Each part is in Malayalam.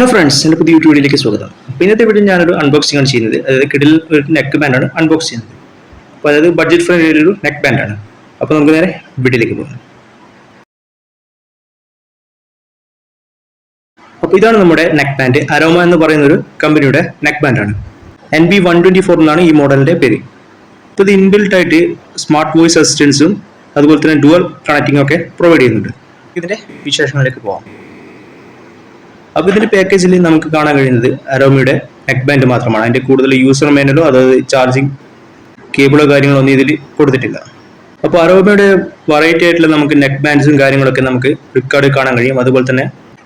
ഹലോ ഫ്രണ്ട്സ് എന്റെ പുതിയ യൂട്യൂബ് വീഡിയോയിലേക്ക് സ്വാഗതം. അപ്പോൾ ഇന്നത്തെ വീഡിയോ ഞാനൊരു അൺബോക്സിംഗ് ആണ് ചെയ്യുന്നത്. അതായത് കിഡിൽ ഒരു നെക്ക് ബാൻഡാണ് അൺബോക്സ് ചെയ്യുന്നത്. അപ്പോൾ അതായത് ബഡ്ജറ്റ് ഫ്രണ്ട്ലി ഒരു നെക്ക് ബാൻഡാണ് അപ്പോൾ നമുക്ക് നേരെ വീഡിയോയിലേക്ക് പോകാം. അപ്പോൾ ഇതാണ് നമ്മുടെ നെക്ക് ബാൻഡ് അരോമ എന്ന് പറയുന്ന ഒരു കമ്പനിയുടെ neck ബാൻഡാണ് N B one twenty four എന്നാണ് ഈ മോഡലിന്റെ പേര്. അപ്പോൾ ഇത് ഇൻബിൽട്ട് ആയിട്ട് സ്മാർട്ട് വോയിസ് അസിസ്റ്റൻസും അതുപോലെ തന്നെ ഡുവൽ കണക്റ്റിംഗ് ഒക്കെ പ്രൊവൈഡ് ചെയ്യുന്നുണ്ട്. ഇതിന്റെ വിശേഷങ്ങളിലേക്ക് പോകാം. അപ്പോൾ ഇതിന്റെ പാക്കേജിൽ നമുക്ക് കാണാൻ കഴിയുന്നത് അരോമയുടെ നെക്ക് ബാൻഡ് മാത്രമാണ്. അതിന്റെ കൂടുതൽ യൂസർ മാനുവലോ അതായത് ചാർജിങ് കേബിളോ കാര്യങ്ങളോ ഒന്നും ഇതിൽ കൊടുത്തിട്ടില്ല. അപ്പോൾ അരോമയുടെ വെറൈറ്റി ആയിട്ടുള്ള നമുക്ക് നെക്ക് ബാൻഡ്സും കാര്യങ്ങളൊക്കെ നമുക്ക് ഫ്ലിപ്കാർട്ടിൽ കാണാൻ കഴിയും. അതുപോലെ തന്നെ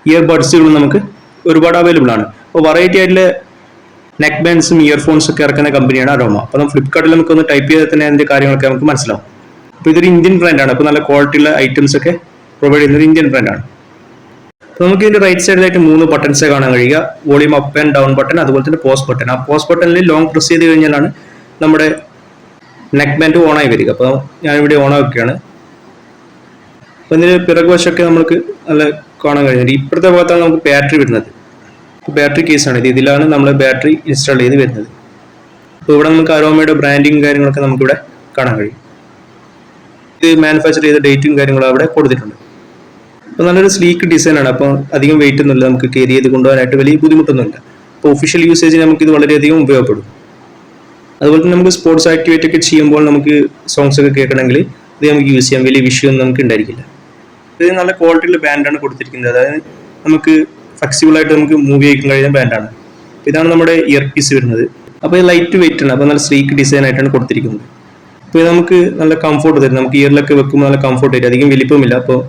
ഇയർ ബഡ്സുകളും നമുക്ക് ഒരുപാട് അവൈലബിൾ ആണ്. അപ്പോൾ വെറൈറ്റി ആയിട്ടുള്ള നെക്ക് ബാൻഡ്സും ഇയർഫോൺസും ഒക്കെ ഇറക്കുന്ന കമ്പനിയാണ് അരോമ അപ്പോൾ നമ്മൾ ഫ്ലിപ്കാർട്ടിൽ നമുക്കൊന്ന് ടൈപ്പ് ചെയ്താൽ തന്നെ അതിന്റെ കാര്യങ്ങളൊക്കെ നമുക്ക് മനസ്സിലാവും. അപ്പോൾ ഇതൊരു ഇന്ത്യൻ ബ്രാൻഡാണ് അപ്പോൾ നല്ല ക്വാളിറ്റിയുള്ള ഐറ്റംസ് ഒക്കെ പ്രൊവൈഡ് ചെയ്യുന്ന ഒരു ഇന്ത്യൻ ബ്രാൻഡാണ് നമുക്ക് ഇതിന്റെ റൈറ്റ് സൈഡിലായിട്ട് മൂന്ന് ബട്ടൺസ് കാണാൻ കഴിയുക. Volume up and down button അതുപോലെ തന്നെ പോസ് ബട്ടൺ ആ പോസ് ബട്ടണിൽ ലോങ് പ്രസ് ചെയ്ത് കഴിഞ്ഞാലാണ് നമ്മുടെ നെക്ക് ബാൻഡ് ഓൺ ആയി വരിക. അപ്പോൾ ഞാനിവിടെ ഓൺ ആക്കുകയാണ്. അപ്പോൾ ഇതിന് പിറകുവശമൊക്കെ നമുക്ക് നല്ല കാണാൻ കഴിയുന്നത് ഇപ്പോഴത്തെ ഭാഗത്താണ് നമുക്ക് ബാറ്ററി വരുന്നത്. ബാറ്ററി കേസാണ് ഇത് ഇതിലാണ് നമ്മൾ ബാറ്ററി ഇൻസ്റ്റാൾ ചെയ്ത് വരുന്നത്. അപ്പോൾ ഇവിടെ നമുക്ക് അരോമയുടെ ബ്രാൻഡിങ് കാര്യങ്ങളൊക്കെ നമുക്കിവിടെ കാണാൻ കഴിയും. ഇത് മാനുഫാക്ചർ ചെയ്ത ഡേറ്റും കാര്യങ്ങളും അവിടെ കൊടുത്തിട്ടുണ്ട്. അപ്പോൾ നല്ലൊരു സ്ലീക്ക് ഡിസൈൻ ആണ്. അപ്പോൾ അധികം വെയിറ്റ് ഒന്നുമില്ല. നമുക്ക് കയറി ചെയ്ത് കൊണ്ടുപോകാനായിട്ട് വലിയ ബുദ്ധിമുട്ടൊന്നുമില്ല. അപ്പോൾ ഒഫീഷ്യൽ യൂസേജിന് നമുക്ക് ഇത് വളരെയധികം ഉപയോഗപ്പെടും. അതുപോലെ തന്നെ നമുക്ക് സ്പോർട്സ് ആക്ടിവിറ്റി ഒക്കെ ചെയ്യുമ്പോൾ നമുക്ക് സോങ്സ് ഒക്കെ കേൾക്കണമെങ്കിൽ ഇത് നമുക്ക് യൂസ് ചെയ്യാം വലിയ വിഷയമൊന്നും നമുക്ക് ഉണ്ടായിരിക്കില്ല. ഇത് നല്ല ക്വാളിറ്റിയുള്ള ബാൻഡാണ് കൊടുത്തിരിക്കുന്നത്. അതായത് നമുക്ക് ഫ്ലെക്സിബിൾ ആയിട്ട് നമുക്ക് മൂവ് ചെയ്യിക്കാൻ കഴിയുന്ന ബാൻഡാണ് ഇതാണ് നമ്മുടെ ഇയർ പീസ് വരുന്നത്. അപ്പോൾ ഇത് ലൈറ്റ് വെയിറ്റ് ആണ്. അപ്പോൾ നല്ല സ്ലീക്ക് ഡിസൈൻ ആയിട്ടാണ് കൊടുത്തിരിക്കുന്നത്. അപ്പോൾ ഇത് നമുക്ക് നല്ല കംഫോർട്ട് തരും. നമുക്ക് ഇയറിലൊക്കെ വെക്കുമ്പോൾ നല്ല കംഫോർട്ട് തരും അധികം വലിപ്പമില്ല. അപ്പോൾ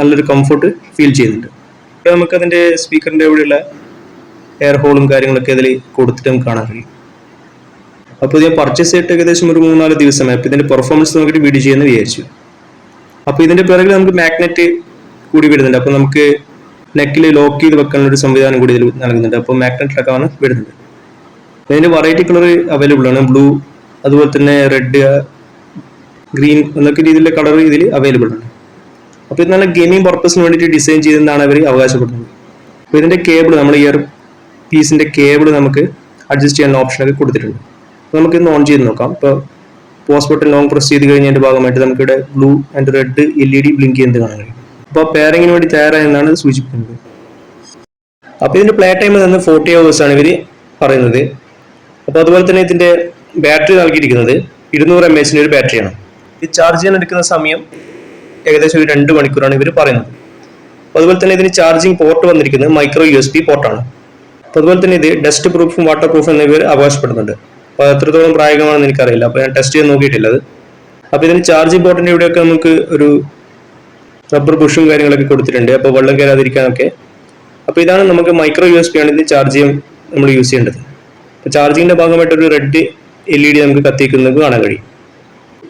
നല്ലൊരു കംഫർട്ട് ഫീൽ ചെയ്യുന്നുണ്ട് ഇപ്പോൾ നമുക്ക് അതിന്റെ സ്പീക്കറിന്റെ ഇവിടെയുള്ള എയർ ഹോളും കാര്യങ്ങളൊക്കെ അതിൽ കൊടുത്തിട്ട് നമുക്ക് കാണാൻ കഴിയും. അപ്പോൾ ഞാൻ പർച്ചേസ് ചെയ്തിട്ട് ഏകദേശം ഒരു മൂന്നാൽ ദിവസമായി. അപ്പോൾ ഇതിന്റെ പെർഫോമൻസ് നോക്കിയിട്ട് വീഡിയോ ചെയ്യുമെന്ന് വിചാരിച്ചു. അപ്പോൾ ഇതിന്റെ പിറകിൽ നമുക്ക് മാഗ്നറ്റ് കൂടി വരുന്നുണ്ട്. അപ്പോൾ നമുക്ക് നെക്കിൽ ലോക്ക് ചെയ്ത് വെക്കാനുള്ള ഒരു സംവിധാനം കൂടി ഇതിൽ നൽകുന്നുണ്ട്. അപ്പോൾ മാഗ്നറ്റിലൊക്കെയാണ് വരുന്നത്. ഇതിന്റെ വെറൈറ്റി കളർ അവൈലബിൾ ആണ്. ബ്ലൂ അതുപോലെ തന്നെ റെഡ് ഗ്രീൻ എന്നൊക്കെ രീതിയിലുള്ള കളർ ഇതിൽ അവൈലബിൾ ആണ് അപ്പോൾ ഇത് നല്ല ഗെയിമിംഗ് പർപ്പസിന് വേണ്ടിയിട്ട് ഡിസൈൻ ചെയ്തെന്നാണ് അവർ അവകാശപ്പെടുന്നത് അപ്പോൾ ഇതിന്റെ കേബിൾ നമ്മൾ ഇയർ പീസിന്റെ കേബിൾ നമുക്ക് അഡ്ജസ്റ്റ് ചെയ്യാനുള്ള ഓപ്ഷനൊക്കെ കൊടുത്തിട്ടുണ്ട്. നമുക്ക് ഇന്ന് ഓൺ ചെയ്ത് നോക്കാം. ഇപ്പോൾ പോസ്റ്റ് ബട്ടൺ ലോങ് പ്രസ് ചെയ്ത് കഴിഞ്ഞതിന്റെ ഭാഗമായിട്ട് നമുക്കിവിടെ blue and red L E D blink ചെയ്യുന്നത് കാണാൻ കഴിയും. അപ്പോൾ പെയറിങ്ങിന് വേണ്ടി തയ്യാറായെന്നാണ് സൂചിപ്പിക്കുന്നത്. അപ്പോൾ ഇതിന്റെ പ്ലേ ടൈം നിന്ന് ഫോർട്ടി ആണ് ഇവർ പറയുന്നത്. അപ്പോൾ അതുപോലെ തന്നെ ഇതിന്റെ ബാറ്ററി നൽകിയിരിക്കുന്നത് ഇരുന്നൂറ് എം എച്ചിന്റെ ഒരു ബാറ്ററിയാണ് ഇത് ചാർജ് ചെയ്യാൻ എടുക്കുന്ന സമയം ഏകദേശം ഒരു രണ്ട് മണിക്കൂറാണ് ഇവർ പറയുന്നത്. അതുപോലെ തന്നെ ഇതിന് ചാർജിങ് പോർട്ട് വന്നിരിക്കുന്നത് മൈക്രോ യു എസ് ബി പോർട്ടാണ് അപ്പോൾ അതുപോലെ തന്നെ ഇത് ഡസ്റ്റ് പ്രൂഫും വാട്ടർ പ്രൂഫും എന്നിവർ അവകാശപ്പെടുന്നുണ്ട്. അപ്പോൾ എത്രത്തോളം പ്രായോഗികമാണെന്ന് എനിക്കറിയില്ല. അപ്പോൾ ഞാൻ ടെസ്റ്റ് ചെയ്ത് നോക്കിയിട്ടില്ല അത്. അപ്പോൾ ഇതിന് ചാർജിങ് പോർട്ടിന്റെ ഇവിടെയൊക്കെ നമുക്ക് ഒരു റബ്ബർ ബുഷും കാര്യങ്ങളൊക്കെ കൊടുത്തിട്ടുണ്ട്. അപ്പോൾ വെള്ളം കയറാതിരിക്കാനൊക്കെ. അപ്പോൾ ഇതാണ് നമുക്ക് മൈക്രോ യു എസ് ബി ആണ് ഇതിന് ചാർജ് ചെയ്യാൻ നമ്മൾ യൂസ് ചെയ്യേണ്ടത്. അപ്പോൾ ചാർജിങ്ങിന്റെ ഭാഗമായിട്ട് ഒരു റെഡ് എൽ ഇ ഡി നമുക്ക് കത്തിക്കുന്നത് കാണാൻ കഴിയും.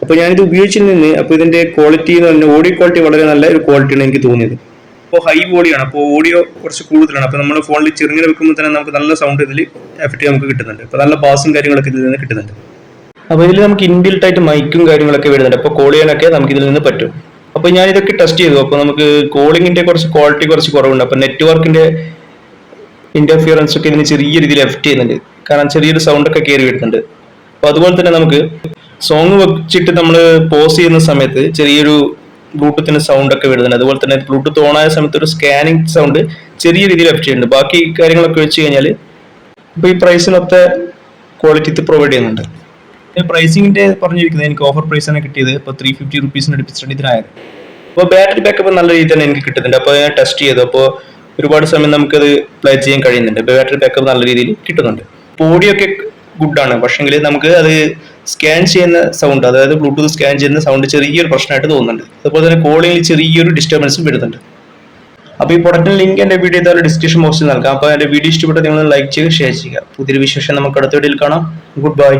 അപ്പോൾ ഞാനിത് ഉപയോഗിച്ചിൽ നിന്ന് അപ്പോൾ ഇതിന്റെ ക്വാളിറ്റി എന്ന് പറഞ്ഞാൽ ഓഡിയോ ക്വാളിറ്റി വളരെ നല്ല ഒരു ക്വാളിറ്റിയാണ് എനിക്ക് തോന്നിയത്. അപ്പോൾ ഹൈ വോളിയാണ് അപ്പോൾ ഓഡിയോ കുറച്ച് കൂടുതലാണ്. അപ്പോൾ നമ്മൾ ഫോണിൽ ചെറുങ്ങനെ വെക്കുമ്പോൾ തന്നെ നമുക്ക് നല്ല സൗണ്ട് ഇതിൽ എഫക്റ്റ് നമുക്ക് കിട്ടുന്നുണ്ട്. അപ്പോൾ നല്ല ബാസും കാര്യങ്ങളൊക്കെ ഇതിൽ നിന്ന് കിട്ടുന്നുണ്ട്. അപ്പോൾ ഇതിൽ നമുക്ക് ഇൻബിൽട്ട് ആയിട്ട് മൈക്കും കാര്യങ്ങളൊക്കെ വരുന്നുണ്ട്. അപ്പോൾ കോൾ ചെയ്യാനൊക്കെ നമുക്ക് ഇതിൽ നിന്ന് പറ്റും. അപ്പോൾ ഞാൻ ഇതൊക്കെ ടെസ്റ്റ് ചെയ്തു. അപ്പോൾ നമുക്ക് കോളിങ്ങിന്റെ കുറച്ച് ക്വാളിറ്റി കുറച്ച് കുറവുണ്ട്. അപ്പോൾ നെറ്റ്വർക്കിന്റെ ഇന്റർഫിയറൻസ് ഒക്കെ ഇതിന് ചെറിയ രീതിയിൽ എഫക്റ്റ് ചെയ്യുന്നുണ്ട്. കാരണം ചെറിയൊരു സൗണ്ട് ഒക്കെ കയറി വരുന്നുണ്ട്. അപ്പോൾ അതുപോലെ തന്നെ നമുക്ക് സോങ് വെച്ചിട്ട് നമ്മൾ പോസ് ചെയ്യുന്ന സമയത്ത് ചെറിയൊരു ബ്ലൂടൂത്തിന്റെ സൗണ്ട് ഒക്കെ വരുന്നുണ്ട്. അതുപോലെ തന്നെ ബ്ലൂടൂത്ത് ഓൺ ആയ സമയത്ത് ഒരു സ്കാനിങ് സൗണ്ട് ചെറിയ രീതിയിൽ എഫക്ട് ചെയ്യുന്നുണ്ട്. ബാക്കി കാര്യങ്ങളൊക്കെ വെച്ച് കഴിഞ്ഞാൽ ഇപ്പൊ ഈ പ്രൈസിനൊത്ത ക്വാളിറ്റി ഇത് പ്രൊവൈഡ് ചെയ്യുന്നുണ്ട്. പ്രൈസിങ്ങിന്റെ പറഞ്ഞിരിക്കുന്നത് എനിക്ക് ഓഫർ പ്രൈസ് ആണ് കിട്ടിയത് ഇപ്പൊ ത്രീ ഫിഫ്റ്റി റുപ്പീസിന് അടുപ്പിച്ചിട്ടുണ്ട് ഇതിനായത്. അപ്പോൾ ബാറ്ററി ബാക്കപ്പ് നല്ല രീതിയിൽ തന്നെ എനിക്ക് കിട്ടുന്നുണ്ട്. അപ്പോൾ ഞാൻ ടെസ്റ്റ് ചെയ്തു. അപ്പോൾ ഒരുപാട് സമയം നമുക്കത് പ്ലേ ചെയ്യാൻ കഴിയുന്നുണ്ട്. ബാറ്ററി ബാക്കപ്പ് നല്ല രീതിയിൽ കിട്ടുന്നുണ്ട്. ഓഡിയോ ഒക്കെ ഗുഡാണ് പക്ഷെങ്കിൽ നമുക്ക് അത് സ്കാൻ ചെയ്യുന്ന സൗണ്ട് അതായത് ബ്ലൂടൂത്ത് സ്കാൻ ചെയ്യുന്ന സൗണ്ട് ചെറിയൊരു പ്രശ്നമായിട്ട് തോന്നുന്നുണ്ട്. അതുപോലെ തന്നെ കോളിംഗിൽ ചെറിയൊരു ഡിസ്റ്റർബൻസും വരുന്നുണ്ട്. അപ്പോൾ ഈ പ്രൊഡക്റ്റിന് ലിങ്ക് എന്റെ വീഡിയോ ഇതായാലും ഡിസ്ക്രിപ്ഷൻ ബോക്സിൽ നൽകാം. അപ്പോൾ എന്റെ വീഡിയോ ഇഷ്ടപ്പെട്ട നിങ്ങൾ ലൈക്ക് ചെയ്യുക ഷെയർ ചെയ്യുക. പുതിയൊരു വിശേഷം നമുക്ക് അടുത്ത വീഡിയോയിൽ കാണാം. Good bye